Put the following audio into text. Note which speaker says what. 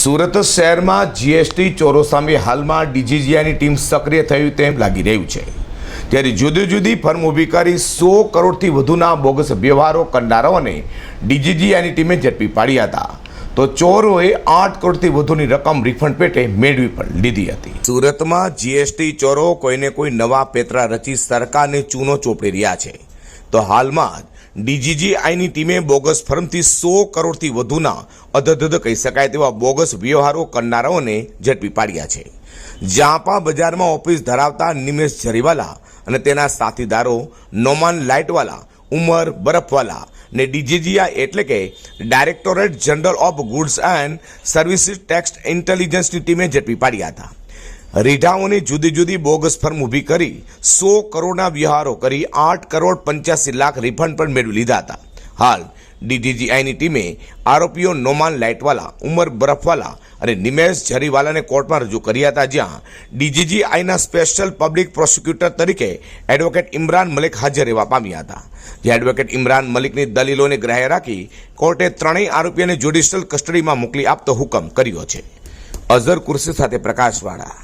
Speaker 1: સુરત શહેરમાં જીએસટી ચોરો સામે હાલમાં ડીજીજીઆઈની ટીમ સક્રિય થયું તેમ લાગી રહ્યું છે. ત્યારે જુદી જુદી ફર્મ ઊભી કરી સો કરોડથી વધુના બોગસ વ્યવહારો કરનારાઓને ડીજીજીઆઈની ટીમે ઝડપી પાડ્યા હતા. તો ચોરોએ આઠ કરોડથી વધુની રકમ રિફંડ પેટે મેળવી પણ લીધી હતી. સુરતમાં જીએસટી ચોરો કોઈને કોઈ નવા પેતરા રચી સરકારને ચૂનો ચોપડી રહ્યા છે. તો હાલમાં ડીજીજીઆઈની ટીમે બોગસ ફર્મથી સો કરોડથી વધુના અધધધ કહી શકાય તેવા બોગસ વ્યવહારો કરનારાઓને ઝડપી પાડ્યા છે. જાપા બજારમાં ઓફિસ ધરાવતા નિમેશ જરીવાલા અને તેના સાથીદારો નોમાન લાઇટવાલા, ઉમર બરફવાલા ને ડીજીજીઆઈ એટલે કે directorate general of goods and services tax ઇન્ટેલિજન્સની ટીમે ઝડપી પાડ્યા હતા. રીઢાઓની જુદી જુદી બોગસ ફર્મ ઊભી કરી સો કરોડના વ્યવહારો કરી આઠ કરોડ પંચ્યાસી લાખ રિફંડ પણ મેળવી લીધા હતા. હાલ ડીડીજીઆઈની ટીમે આરોપીઓ નોમાન લાઇટવાલા, ઉમર બરફવાલા અને નિમેશ ઝરીવાલાને કોર્ટમાં રજૂ કર્યા હતા, જ્યાં ડીજીજીઆઈના સ્પેશિયલ પબ્લિક પ્રોસિક્યુટર તરીકે એડવોકેટ ઇમરાન મલિક હાજર રહેવા પામ્યા હતા. જે એડવોકેટ ઇમરાન મલિકની દલીલોને ગ્રાહ્ય રાખી કોર્ટે ત્રણેય આરોપીઓને જ્યુડિશિયલ કસ્ટડીમાં મોકલી આપતો હુકમ કર્યો છે. અઝર કુર્સી સાથે પ્રકાશવાળા.